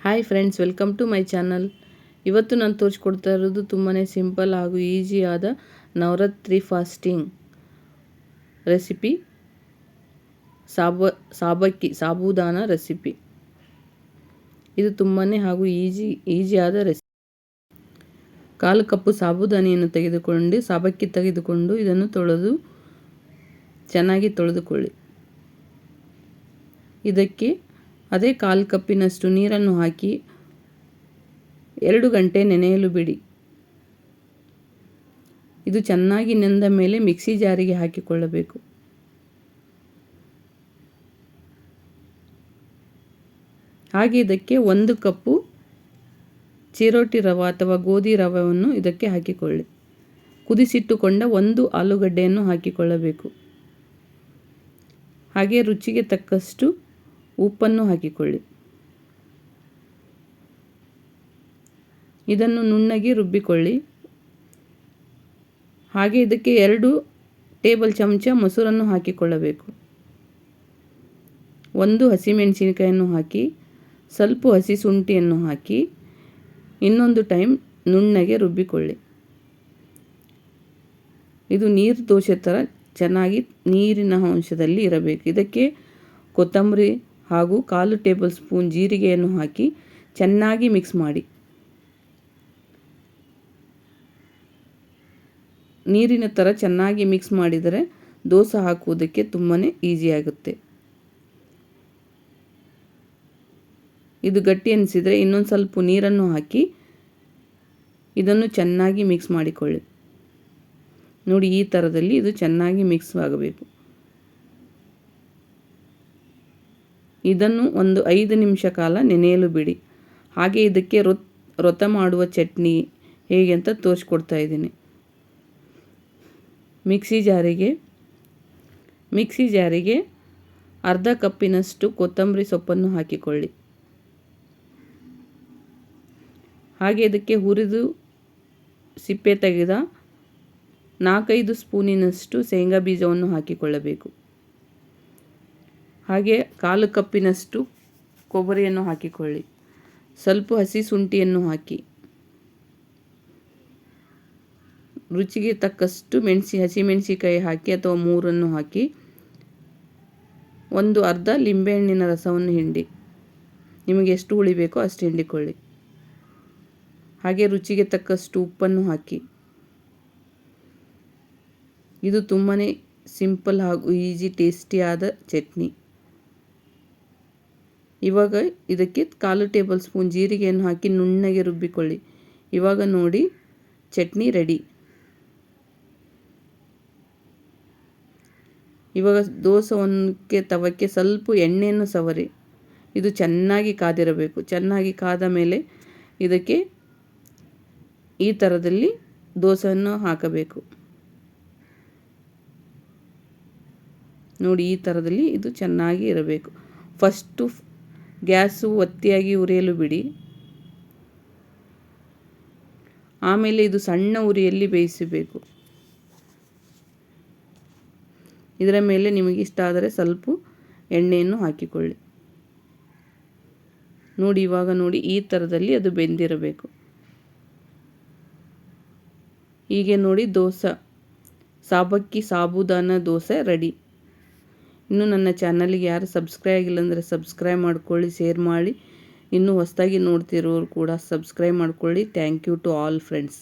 Hi friends welcome to my channel ಇವತ್ತು ನಾನು ತೋರಿಸ್ಕೊಡ್ತಾ ಇರೋದು ತುಂಬಾ ಸಿಂಪಲ್ ಹಾಗೂ ಈಸಿಯಾದ ನವರಾತ್ರಿ ಫಾಸ್ಟಿಂಗ್ ರೆಸಿಪಿ ಸಾಬ, ಸಾಬಕ್ಕಿ, ಸಾಬೂದಾನ ರೆಸಿಪಿ ಇದು ತುಂಬಾ ಹಾಗೂ ಈಜಿ ಈಜಿಯಾದ ರೆಸಿಪಿ ಕಾಲು ಕಪ್ಪು ಸಾಬೂದಾನಿಯನ್ನು ತೆಗೆದುಕೊಂಡು, ಸಾಬಕ್ಕಿ ತೆಗೆದುಕೊಂಡು ಇದನ್ನು ತೊಳೆದು ಚೆನ್ನಾಗಿ ತೊಳೆದುಕೊಳ್ಳಿ. ಇದಕ್ಕೆ ಅದೇ ಕಾಲು ಕಪ್ಪಿನಷ್ಟು ನೀರನ್ನು ಹಾಕಿ ಎರಡು ಗಂಟೆ ನೆನೆಯಲು ಬಿಡಿ. ಇದು ಚೆನ್ನಾಗಿ ನೆಂದ ಮೇಲೆ ಮಿಕ್ಸಿ ಜಾರಿಗೆ ಹಾಕಿಕೊಳ್ಳಬೇಕು. ಹಾಗೆ ಇದಕ್ಕೆ ಒಂದು ಕಪ್ಪು ಚಿರೋಟಿ ರವ ಅಥವಾ ಗೋಧಿ ರವವನ್ನು ಇದಕ್ಕೆ ಹಾಕಿಕೊಳ್ಳಿ. ಕುದಿಸಿಟ್ಟುಕೊಂಡ ಒಂದು ಆಲೂಗಡ್ಡೆಯನ್ನು ಹಾಕಿಕೊಳ್ಳಬೇಕು. ಹಾಗೆ ರುಚಿಗೆ ತಕ್ಕಷ್ಟು ಉಪ್ಪನ್ನು ಹಾಕಿಕೊಳ್ಳಿ. ಇದನ್ನು ನುಣ್ಣಗೆ ರುಬ್ಬಿಕೊಳ್ಳಿ. ಹಾಗೆ ಇದಕ್ಕೆ ಎರಡು ಟೇಬಲ್ ಚಮಚ ಮೊಸರನ್ನು ಹಾಕಿಕೊಳ್ಳಬೇಕು. ಒಂದು ಹಸಿಮೆಣಸಿನಕಾಯನ್ನು ಹಾಕಿ, ಸ್ವಲ್ಪ ಹಸಿ ಶುಂಠಿಯನ್ನು ಹಾಕಿ, ಇನ್ನೊಂದು ಟೈಮ್ ನುಣ್ಣಗೆ ರುಬ್ಬಿಕೊಳ್ಳಿ. ಇದು ನೀರು ದೋಸೆ ಥರ ಚೆನ್ನಾಗಿ ನೀರಿನ ಅಂಶದಲ್ಲಿ ಇರಬೇಕು. ಇದಕ್ಕೆ ಕೊತ್ತಂಬರಿ ಹಾಗೂ ಕಾಲು ಟೇಬಲ್ ಸ್ಪೂನ್ ಜೀರಿಗೆಯನ್ನು ಹಾಕಿ ಚೆನ್ನಾಗಿ ಮಿಕ್ಸ್ ಮಾಡಿ. ನೀರಿನ ಥರ ಚೆನ್ನಾಗಿ ಮಿಕ್ಸ್ ಮಾಡಿದರೆ ದೋಸೆ ಹಾಕುವುದಕ್ಕೆ ತುಂಬಾ ಈಸಿಯಾಗುತ್ತೆ ಇದು ಗಟ್ಟಿ ಅನಿಸಿದರೆ ಇನ್ನೊಂದು ಸ್ವಲ್ಪ ನೀರನ್ನು ಹಾಕಿ ಇದನ್ನು ಚೆನ್ನಾಗಿ ಮಿಕ್ಸ್ ಮಾಡಿಕೊಳ್ಳಿ. ನೋಡಿ ಈ ಥರದಲ್ಲಿ ಇದು ಚೆನ್ನಾಗಿ ಮಿಕ್ಸ್ ಆಗಬೇಕು. ಇದನ್ನು ಒಂದು ಐದು ನಿಮಿಷ ಕಾಲ ನೆನೆಯಲು ಬಿಡಿ. ಹಾಗೆ ಇದಕ್ಕೆ ರೊತ್, ರೊತ ಮಾಡುವ ಚಟ್ನಿ ಹೇಗೆ ಅಂತ ತೋರಿಸ್ಕೊಡ್ತಾ ಇದ್ದೀನಿ. ಮಿಕ್ಸಿ ಜಾರಿಗೆ ಮಿಕ್ಸಿ ಜಾರಿಗೆ ಅರ್ಧ ಕಪ್ಪಿನಷ್ಟು ಕೊತ್ತಂಬರಿ ಸೊಪ್ಪನ್ನು ಹಾಕಿಕೊಳ್ಳಿ. ಹಾಗೆ ಇದಕ್ಕೆ ಹುರಿದು ಸಿಪ್ಪೆ ತೆಗೆದ ನಾಲ್ಕೈದು ಸ್ಪೂನಿನಷ್ಟು ಶೇಂಗಾ ಬೀಜವನ್ನು ಹಾಕಿಕೊಳ್ಳಬೇಕು. ಹಾಗೆ ಕಾಲು ಕಪ್ಪಿನಷ್ಟು ಕೊಬ್ಬರಿಯನ್ನು ಹಾಕಿಕೊಳ್ಳಿ. ಸ್ವಲ್ಪ ಹಸಿ ಶುಂಠಿಯನ್ನು ಹಾಕಿ. ರುಚಿಗೆ ತಕ್ಕಷ್ಟು ಮೆಣಸಿ ಹಸಿಮೆಣಸಿಕಾಯಿ ಹಾಕಿ ಅಥವಾ ಮೂರನ್ನು ಹಾಕಿ. ಒಂದು ಅರ್ಧ ಲಿಂಬೆಹಣ್ಣಿನ ರಸವನ್ನು ಹಿಂಡಿ. ನಿಮಗೆ ಎಷ್ಟು ಹುಳಿ ಅಷ್ಟು ಹಿಂಡಿಕೊಳ್ಳಿ. ಹಾಗೆ ರುಚಿಗೆ ತಕ್ಕಷ್ಟು ಉಪ್ಪನ್ನು ಹಾಕಿ. ಇದು ತುಂಬಾ ಸಿಂಪಲ್ ಹಾಗೂ ಈಜಿ ಟೇಸ್ಟಿಯಾದ ಚಟ್ನಿ. ಇವಾಗ ಇದಕ್ಕೆ ಕಾಲು ಟೇಬಲ್ ಸ್ಪೂನ್ ಜೀರಿಗೆಯನ್ನು ಹಾಕಿ ನುಣ್ಣಗೆ ರುಬ್ಬಿಕೊಳ್ಳಿ. ಇವಾಗ ನೋಡಿ, ಚಟ್ನಿ ರೆಡಿ. ಇವಾಗ ದೋಸೆಗೆ ತವಕ್ಕೆ ಸ್ವಲ್ಪ ಎಣ್ಣೆಯನ್ನು ಸವರಿ. ಇದು ಚೆನ್ನಾಗಿ ಕಾದಿರಬೇಕು. ಚೆನ್ನಾಗಿ ಕಾದ ಮೇಲೆ ಇದಕ್ಕೆ ಈ ಥರದಲ್ಲಿ ದೋಸೆಯನ್ನು ಹಾಕಬೇಕು. ನೋಡಿ, ಈ ಥರದಲ್ಲಿ ಇದು ಚೆನ್ನಾಗಿ ಇರಬೇಕು. ಫಸ್ಟು ಗ್ಯಾಸು ಒತ್ತಿಯಾಗಿ ಉರಿಯಲು ಬಿಡಿ. ಆಮೇಲೆ ಇದು ಸಣ್ಣ ಉರಿಯಲ್ಲಿ ಬೇಯಿಸಬೇಕು. ಇದರ ಮೇಲೆ ನಿಮಗೆ ಇಷ್ಟ ಆದರೆ ಸ್ವಲ್ಪ ಎಣ್ಣೆಯನ್ನು ಹಾಕಿಕೊಳ್ಳಿ. ನೋಡಿ, ಇವಾಗ ನೋಡಿ, ಈ ಥರದಲ್ಲಿ ಅದು ಬೆಂದಿರಬೇಕು. ಹೀಗೆ ನೋಡಿ, ದೋಸೆ. ಸಾಬಕ್ಕಿ ಸಾಬುದಾನ ದೋಸೆ ರೆಡಿ. ಇನ್ನು ನನ್ನ ಚಾನಲ್ಗೆ ಯಾರು ಸಬ್ಸ್ಕ್ರೈಬ್ ಆಗಿಲ್ಲ ಅಂದರೆ ಸಬ್ಸ್ಕ್ರೈಬ್ ಮಾಡ್ಕೊಳ್ಳಿ ಶೇರ್ ಮಾಡಿ. ಇನ್ನೂ ಹೊಸದಾಗಿ ನೋಡ್ತಿರೋರು ಕೂಡ ಸಬ್ಸ್ಕ್ರೈಬ್ ಮಾಡ್ಕೊಳ್ಳಿ. Thank you to all friends